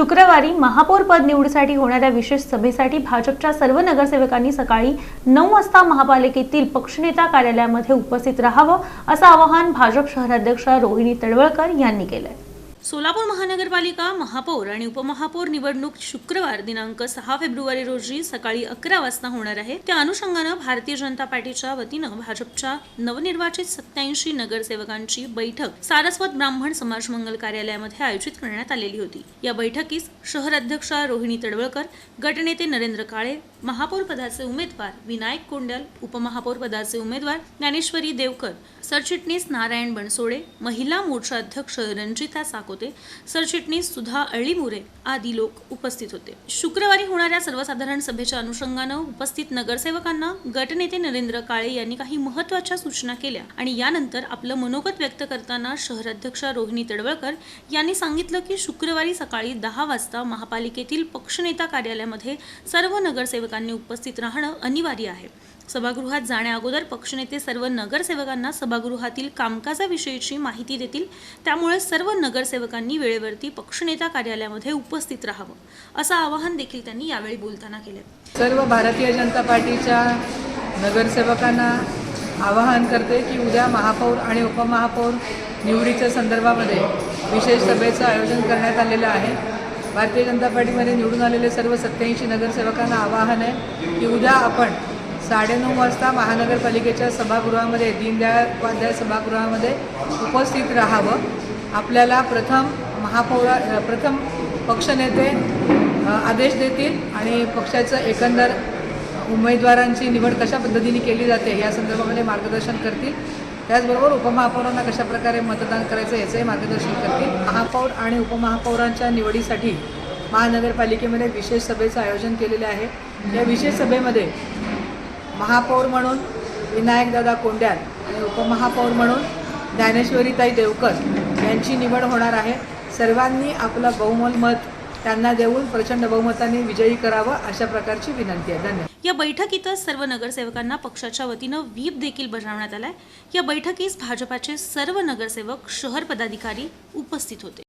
शुक्रवारी महापौर पद निवडीसाठी होणाऱ्या विशेष सभेसाठी भाजपच्या सर्व नगरसेवकांनी सकाळी नऊ वाजता महापालिकेतील पक्षनेता कार्यालयामध्ये उपस्थित राहावं असं आवाहन भाजप शहराध्यक्ष रोहिणी तळवळकर यांनी केलंय. सोलापूर महानगरपालिका महापौर आणि उपमहापौर निवडणूक शुक्रवार दिनांक सहा फेब्रुवारी रोजी सकाळी अकरा वाजता होणार आहे. त्या अनुषंगानं भारतीय जनता पार्टीच्या वतीनं भाजपच्या नवनिर्वाचित सत्याऐंशी नगरसेवकांची बैठक सारस्वत ब्राह्मण समाज मंगल कार्यालयामध्ये आयोजित करण्यात आलेली होती. या बैठकीस शहर अध्यक्षा रोहिणी तडवळकर गटनेते नरेंद्र काळे महापौर पदाचे उमेदवार विनायक कोंडल उपमहापौर पदाचे उमेदवार ज्ञानेश्वरी देवकर सरचिटणीस नारायण बनसोडे महिला मोर्चा अध्यक्ष रंजिता साकोते सरचिटणीस सुधा अळीमुरे आदी लोक उपस्थित होते. शुक्रवारी होणाऱ्या सर्वसाधारण सभेच्या अनुषंगानं उपस्थित नगरसेवकांना गटनेते नरेंद्र काळे यांनी काही महत्त्वाच्या सूचना केल्या आणि यानंतर आपलं मनोगत व्यक्त करताना शहराध्यक्षा रोहिणी तडवळकर यांनी सांगितलं की शुक्रवारी सकाळी दहा वाजता महापालिकेतील पक्षनेता कार्यालयामध्ये सर्व नगरसेवक नगरसेवकांनी उपस्थित राहणं अनिवार्य आहे. सभागृहात जाण्याअगोदर पक्षनेते सर्व नगरसेवकांना सभागृहातील कामकाजाविषयीची माहिती देतील. त्यामुळे सर्व नगरसेवकांनी वेळेवरती पक्षनेता कार्यालयामध्ये उपस्थित राहावं. असं आवाहन देखील त्यांनी यावेळी बोलताना केलं. सर्व भारतीय जनता पार्टीच्या नगरसेवकांना आवाहन करते की उद्या महापौर आणि उपमहापौर निवडीच्या संदर्भामध्ये विशेष सभेचं आयोजन करण्यात आलेलं आहे. भारतीय जनता पार्टीमध्ये निवडून आलेले सर्व सत्याऐंशी नगरसेवकांना आवाहन आहे की उद्या आपण साडेनऊ वाजता महानगरपालिकेच्या सभागृहामध्ये दीनदयाळ उपाध्याय सभागृहामध्ये उपस्थित राहावं. आपल्याला प्रथम महापौरा प्रथम पक्षनेते आदेश देतील आणि पक्षाचं एकंदर उमेदवारांची निवड कशा पद्धतीने केली जाते या संदर्भामध्ये मार्गदर्शन करतील. त्याचबरोबर उपमहापौरांना कशाप्रकारे मतदान करायचं याचंही मार्गदर्शन करतील. महापौर आणि उपमहापौरांच्या निवडीसाठी महानगरपालिकेमध्ये विशेष सभेचं आयोजन केलेले आहे. या विशेष सभेमध्ये महापौर म्हणून विनायकदादा कोंड्याल आणि उपमहापौर म्हणून ज्ञानेश्वरीताई देवकर यांची निवड होणार आहे. सर्वांनी आपलं बहुमल मत त्यांना देऊन प्रचंड बहुमताने विजयी करावं अशा प्रकारची विनंती आहे. धन्यवाद. या बैठकीतच सर्व नगरसेवकांना पक्षाच्या वतीनं व्हीप देखील बजावण्यात आलाय. या बैठकीस भाजपाचे सर्व नगरसेवक शहर पदाधिकारी उपस्थित होते.